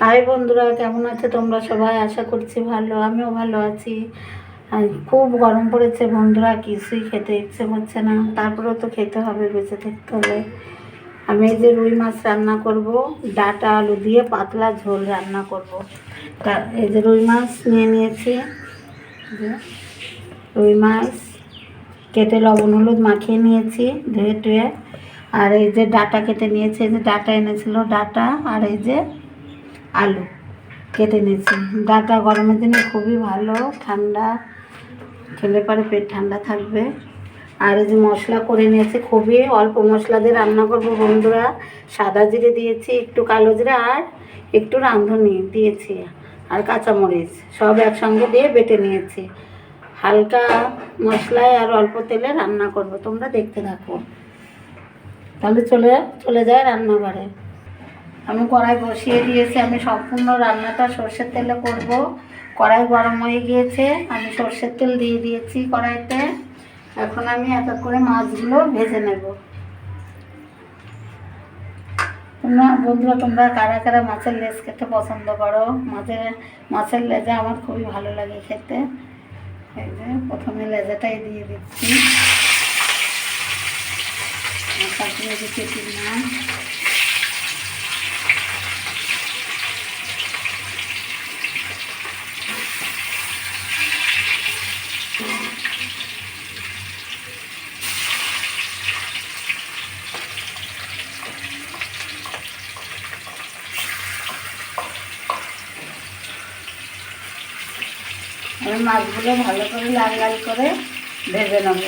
High বন্ধুরা, কেমন আছে তোমরা সবাই? আশা করছি ভালো, আমিও ভালো আছি। খুব গরম পড়েছে বন্ধুরা, কিছুই খেতে ইচ্ছে করছে না। তারপরেও তো খেতে হবে বেঁচে থাকতে হবে আমি এই যে রুই মাছ রান্না করব, ডাটা আলু দিয়ে পাতলা ঝোল রান্না করব। এই যে রুই মাছ নিয়ে নিয়েছি। রুই মাছ, কেটে লবণ হলুদ মাখিয়ে নিয়েছি ধুয়ে টুয়ে। আর এই যে ডাটা কেটে নিয়েছে, এই যে ডাটা এনেছিল, ডাটা আর এই যে আলু কেটে নিয়েছি। ডাটা গরমের দিনে খুবই ভালো, ঠান্ডা, খেলে পরে পেট ঠান্ডা থাকবে। আর এই যে মশলা করে নিয়েছি, খুবই অল্প মশলা দিয়ে রান্না করব বন্ধুরা। সাদা জিরে দিয়েছি, একটু কালো জিরে আর একটু রাঁধুনি দিয়েছি। আর কাঁচামরিচ, সব একসঙ্গে দিয়ে বেটে নিয়েছি। হালকা মশলায় আর অল্প তেলে রান্না করব, তোমরা দেখতে থাকো। তাহলে চলে চলে যায় রান্নাঘরে। আমি কড়াই বসিয়ে দিয়েছি, আমি সম্পূর্ণ রান্নাটা সর্ষের তেলে করব। কড়াই গরম হয়ে গিয়েছে, আমি সর্ষের তেল দিয়ে দিয়েছি কড়াইতে। এখন আমি এক এক করে মাছগুলো ভেজে নেব। তোমরা, বন্ধুরা, তোমরা কারা কারা মাছের লেজ খেতে পছন্দ করো? মাছের মাছের লেজা আমার খুবই ভালো লাগে খেতে। এই যে, প্রথমে লেজাটাই দিয়ে দিচ্ছি। আর তারপরে দিচ্ছি মাছ আমি মাছগুলো ভালো করে লাল লাল করে ভেজে নেব।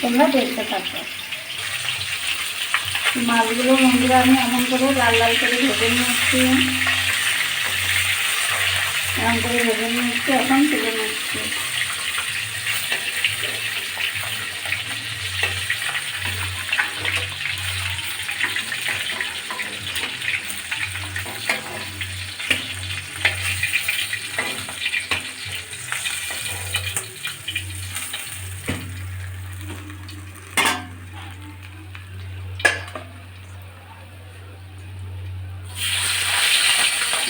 তোমরা দেখতে থাকো। মাছগুলো বন্ধুরা আমি এমন করে লাল লাল করে ভেজে নিচ্ছি। এমন করে ভেজে নিচ্ছি, এখন তুলে নিচ্ছি।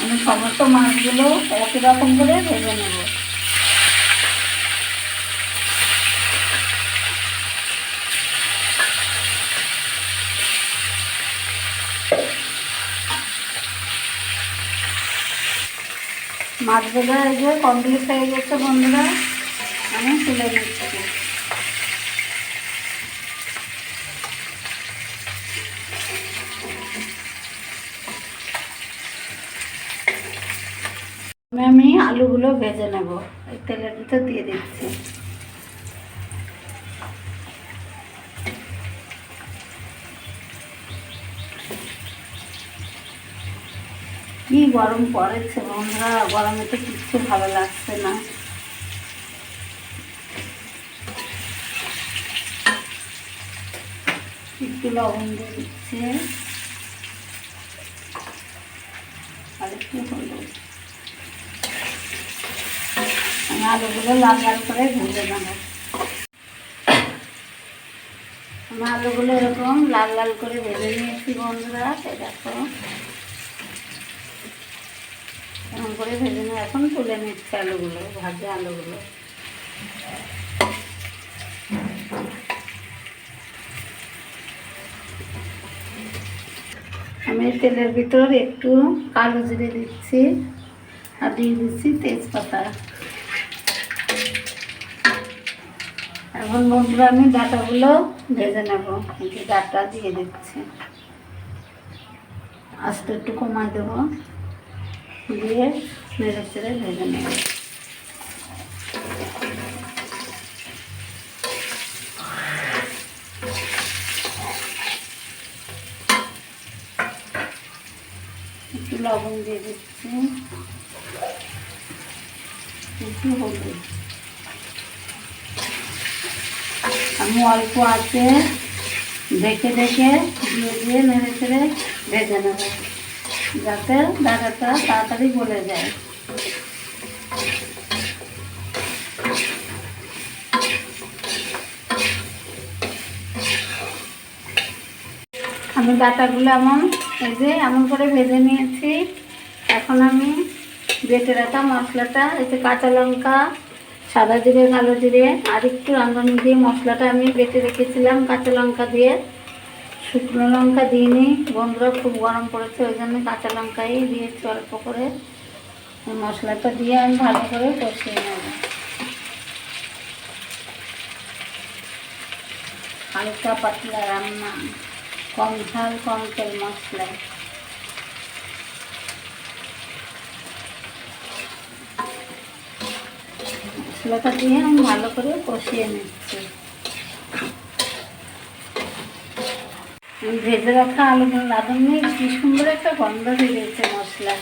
আমি সমস্ত মাছগুলো একই রকম করে ভেজে নেব। মাছ এই যে কমপ্লিট হয়ে গেছে বন্ধুরা, আমি তুলে নিচ্ছি। আমি আলুগুলো ভেজে নেব। এই তেলের ভিতর দিয়ে দিচ্ছি। কি গরম পড়েছে বন্ধুরা, গরমে তো কিচ্ছু ভালো লাগছে না। একটু লবণ দিয়ে দিচ্ছে। আর একটু হলুদ আমি আলুগুলো লাল লাল করে ভেজে নেব। আমি আলুগুলো এরকম লাল লাল করে ভেজে নিয়েছি বন্ধুরা দেখো। এরকম করে ভেজে নিয়ে এখন তুলে নিচ্ছি আলুগুলো, ভাজা আলুগুলো। আমি তেলের ভিতর একটু কালো জিরে দিচ্ছি আর দিয়ে দিচ্ছি তেজপাতা। এখন বন্ধুরা, আমি ডাটাগুলো ভেজে নেব। কিন্তু ডাটা দিয়ে দিচ্ছি। আস্তে একটু কমাই দেবো। দিয়ে নেড়ে চেড়ে ভেজে নেব। একটু লবণ দিয়ে দিচ্ছি। একটু হলুদ। আমি অল্প আছে। দেখে দেখে, দিয়ে দিয়ে নেড়ে চেড়ে ভেজে নেব। যাতে ডাটাটা তাড়াতাড়ি গলে যায়। আমি ডাটাগুলো এমন, এই যে এমন করে ভেজে নিয়েছি। এখন আমি বেটে রাখা মশলাটা এতে কাঁচা লঙ্কা সাদা জিরে, কালো জিরে, আর একটু রাঁধুনি দিয়ে মশলাটা আমি বেটে রেখেছিলাম কাঁচা লঙ্কা দিয়ে। শুকনো লঙ্কা দিইনি, বন্ধুরা খুব গরম পড়েছে, ওই জন্য কাঁচা লঙ্কাই দিয়েছি অল্প করে। মশলাটা দিয়ে আমি ভালো করে কষিয়ে নেব। হালকা পাতলা রান্না, কম ঝাল, কম তেল মশলায়। মশলাটা দিয়ে আমি ভালো করে কষিয়ে নিচ্ছি। ভেজে রাখা আলু রাঁধুনি, কি সুন্দর একটা গন্ধ বেরিয়েছে মশলা।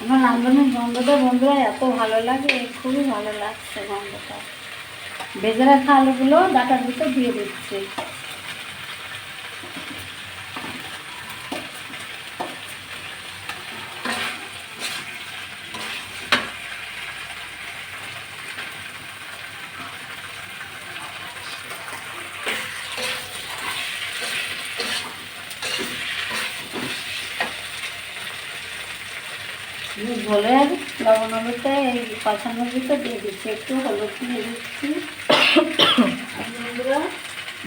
আমার রাঁধুনির গন্ধটা বন্ধুরা এত ভালো লাগে, খুবই ভালো লাগছে গন্ধটা। ভেজে রাখা আলুগুলো ডাটার ভিতর দিয়ে দিচ্ছি। ঝোলের লবণ হলুদে এই কষানোর ভিতর দিয়ে দিচ্ছি। একটু হলুদ দিয়ে দিচ্ছি।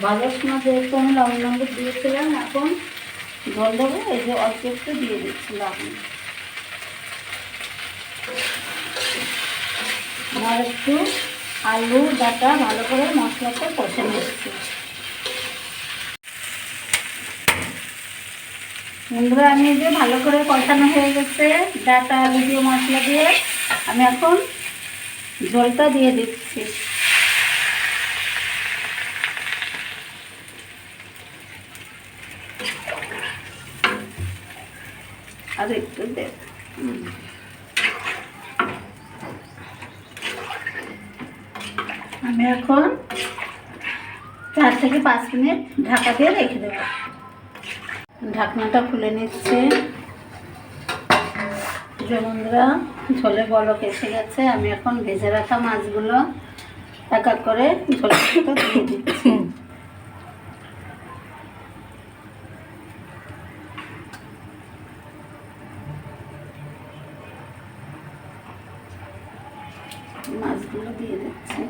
ভাজার সময় যেহেতু আমি লবণ হলুদ দিয়েছিলাম, এখন ঝোল দেবো, এই যে অল্প একটু দিয়ে দিচ্ছি লবণ। আর একটু আলু, ডাটা ভালো করে মশলাটা কষে নিচ্ছি। বন্ধুরা, আমি যে ভালো করে কষানো হয়ে গেছে ডাটা দিয়ে মশলা দিয়ে আমি এখন জলটা দিয়ে দিচ্ছি। আর একটু দেব আমি এখন চার থেকে পাঁচ মিনিট ঢাকা দিয়ে রেখে দেবো। ঢাকনাটা খুলে নিচ্ছে। বন্ধুরা ঝোলে বলক এসে গেছে। আমি এখন ভেজে রাখা মাছগুলো এক এক করে ভিতর দিয়ে দিচ্ছি। মাছগুলো দিয়ে দিচ্ছি।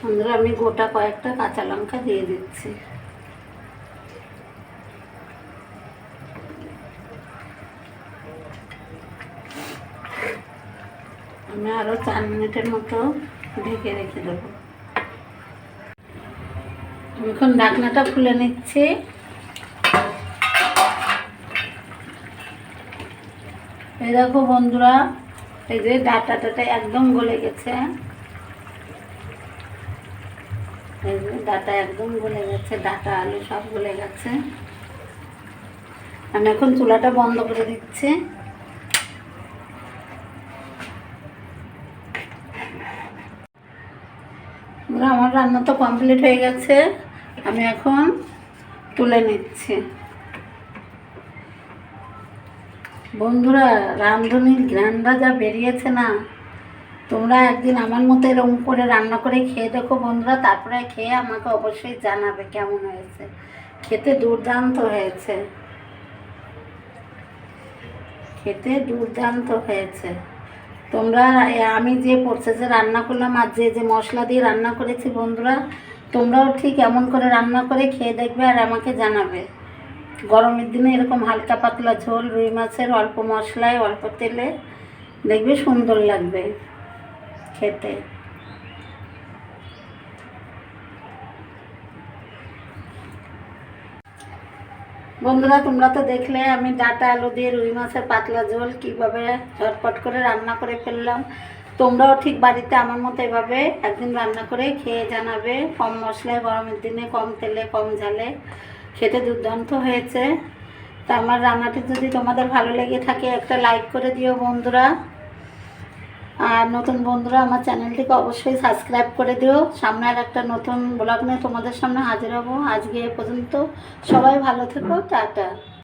বন্ধুরা আমি গোটা কয়েকটা কাঁচা লঙ্কা দিয়ে দিচ্ছি। আমি আরও চার মিনিটের মতো ঢেকে রেখে দেবো। আমি এখন ডাকনাটা খুলে নিচ্ছি। এই দেখো বন্ধুরা, এই যে ডাটা টাটা একদম গলে গেছে। ডাটা একদম গলে গেছে, ডাটা, আলু সব গলে গেছে। আমি এখন চুলাটা বন্ধ করে দিচ্ছি। আমার রান্না তো কমপ্লিট হয়ে গেছে। আমি এখন তুলে নিচ্ছি। বন্ধুরা, রাঁধুনির গ্রানটা যা বেরিয়েছে না? তোমরা একদিন আমার মতো এরকম করে রান্না করে খেয়ে দেখো বন্ধুরা, তারপরে খেয়ে আমাকে অবশ্যই জানাবে কেমন হয়েছে। খেতে দুর্দান্ত হয়েছে। খেতে দুর্দান্ত হয়েছে। তোমরা আমি যে প্রসেসে রান্না করলাম আর যে যে মশলা দিয়ে রান্না করেছি বন্ধুরা, তোমরাও ঠিক এমন করে রান্না করে খেয়ে দেখবে আর আমাকে জানাবে। গরমের দিনে এরকম হালকা পাতলা ঝোল, রুই মাছের অল্প মশলায় অল্প তেলে দেখবে সুন্দর লাগবে। খেতে। বন্ধুরা, তোমরা তো দেখলে, আমি ডাটা আলু দিয়ে রুই মাছের পাতলা ঝোল কীভাবে ঝটপট করে রান্না করে ফেললাম। তোমরাও ঠিক বাড়িতে আমার মতো এভাবে একদিন রান্না করে খেয়ে জানাবে। কম মশলায়, গরমের দিনে কম তেলে, কম ঝালে। খেতে দুর্দান্ত হয়েছে। তা আমার রান্নাটি যদি তোমাদের ভালো লেগে থাকে, একটা লাইক করে দিও বন্ধুরা। আর নতুন বন্ধুরা, আমার চ্যানেলটিকে অবশ্যই সাবস্ক্রাইব করে দিও। সামনে আর একটা নতুন ব্লগ নিয়ে তোমাদের সামনে হাজির হব। আজকে এ পর্যন্ত সবাই ভালো থেকো, টাটা।